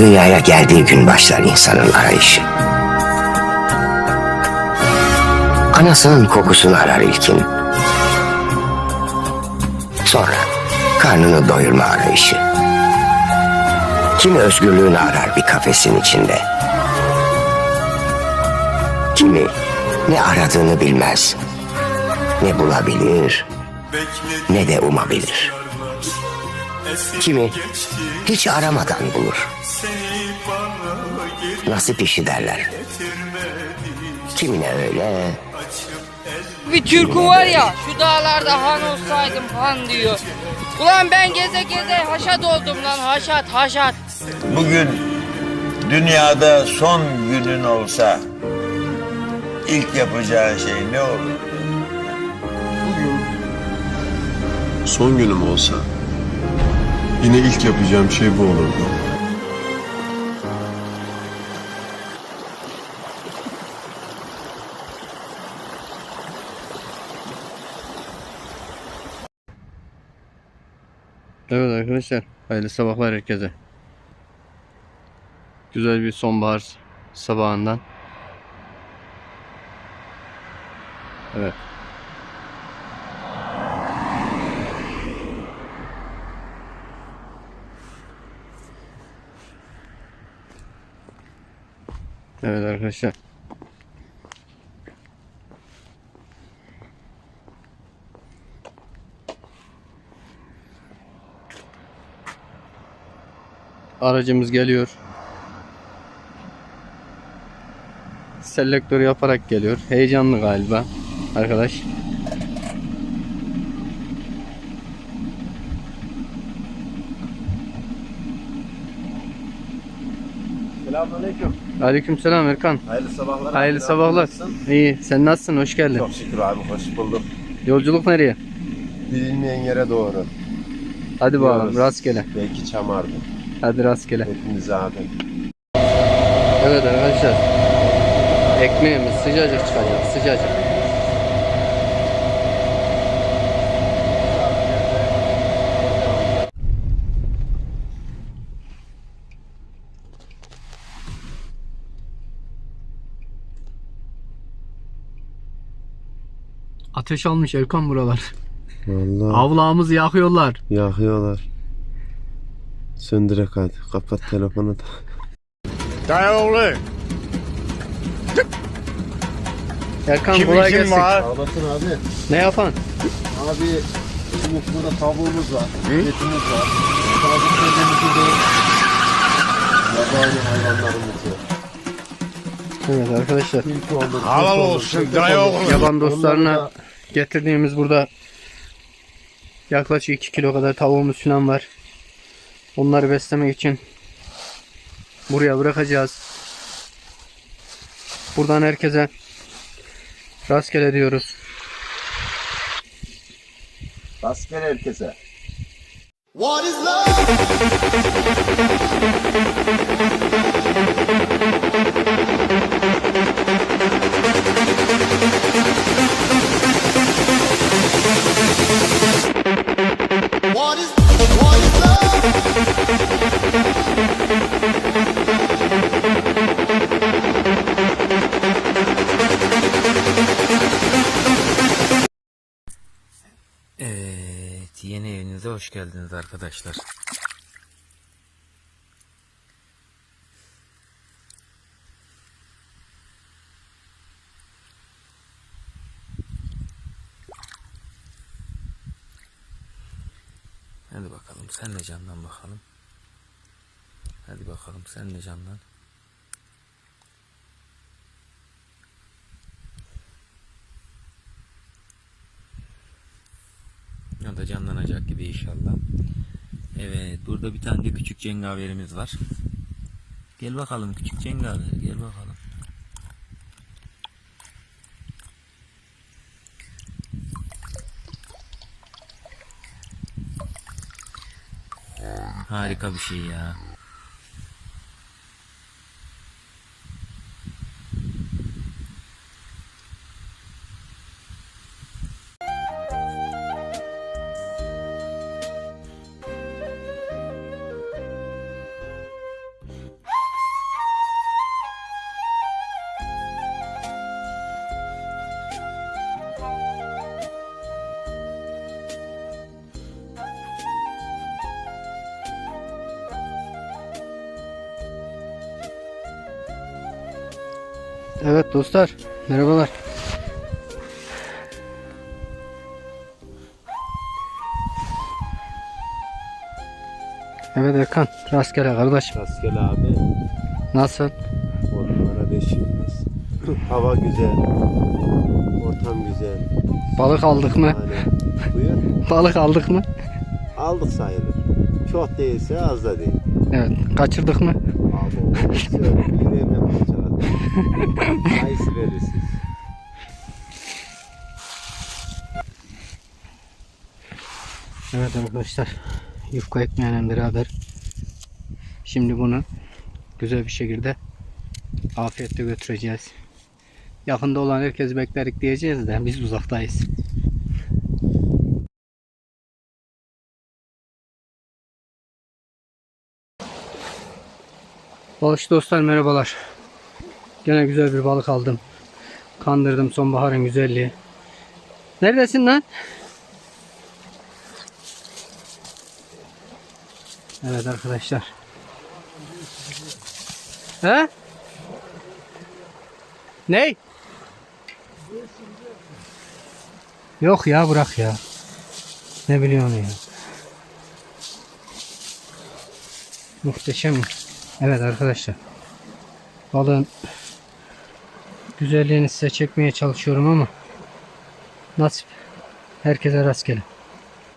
Dünyaya geldiği gün başlar insanın arayışı. Anasının kokusunu arar ilkin. Sonra karnını doyurma arayışı. Kimi özgürlüğünü arar bir kafesin içinde. Kimi ne aradığını bilmez. Ne bulabilir ne de umabilir. Kimi hiç aramadan bulur. Nasip işi derler. Kimine öyle, Bir türkü var ya şu dağlarda han olsaydım han diyor. Ulan ben geze geze haşat oldum lan haşat haşat. Bugün dünyada son günün olsa ilk yapacağın şey ne olur? Son günüm olsa yine ilk yapacağım şey bu olurdu. Evet arkadaşlar, hayırlı sabahlar herkese. Güzel bir sonbahar sabahından. Evet. Evet arkadaşlar. Aracımız geliyor. Selektör yaparak geliyor. Heyecanlı galiba arkadaş. Selamünaleyküm. Aleykümselam Erkan. Hayırlı sabahlar. Hayırlı sabahlar. Nasılsın? İyi. Sen nasılsın? Hoş geldin. Çok şükür abi hoş bulduk. Yolculuk nereye? Bilinmeyen yere doğru. Hadi bakalım. Rastgele. Belki çamardı. Hadi rastgele. Hepimiz abi. Evet arkadaşlar. Ekmeğimiz sıcacık çıkacak. Sıcacık. Ateş almış Erkan buralar. Vallahi Avlağımızı yakıyorlar. yakıyorlar. Söndürek hadi. Kapat telefonu da. Erkan kolay gelsin. Ağlasın abi. Ne yapan? Abi şimdi burada tavuğumuz var. Etimiz var. Tabii dediğimiz de yabani hayvanlarımız var. Evet arkadaşlar. Olur. Halal olsun, dayı oğlu. Yaban dostlarına getirdiğimiz burada yaklaşık 2 kilo kadar tavuğumuz falan var. Onları beslemek için buraya bırakacağız. Buradan herkese rastgele diyoruz. Rastgele herkese. Evet, yeni evinize hoş geldiniz arkadaşlar. Hadi bakalım sen de candan bakalım. Hadi bakalım sen de candan. Da canlanacak gibi inşallah. Evet burada bir tane de küçük cengaverimiz var. Gel bakalım küçük cengaver gel bakalım. Harika bir şey ya. Evet dostlar, merhabalar. Evet Erkan, rastgele kardeş. Rastgele abi. Nasıl? On numara beş yıldız. Hava güzel. Ortam güzel. Balık aldık mı? Yani buyur. Balık aldık mı? Aldık sayılır. Çok değilse az da değil. Evet, kaçırdık mı? Abi o söyle Ayısı verirsiniz. Evet arkadaşlar, yufka ekmeğiyle beraber şimdi bunu güzel bir şekilde afiyetle götüreceğiz. Yakında olan herkesi beklerik diyeceğiz de biz uzaktayız. Balıkçı dostlar merhabalar. Gene güzel bir balık aldım. Kandırdım sonbaharın güzelliği. Neredesin lan? Evet arkadaşlar. He? Ney? Yok ya bırak ya. Ne biliyorsun ya. Muhteşem. Evet arkadaşlar. Balığın güzelliğini size çekmeye çalışıyorum ama nasip herkese rastgele.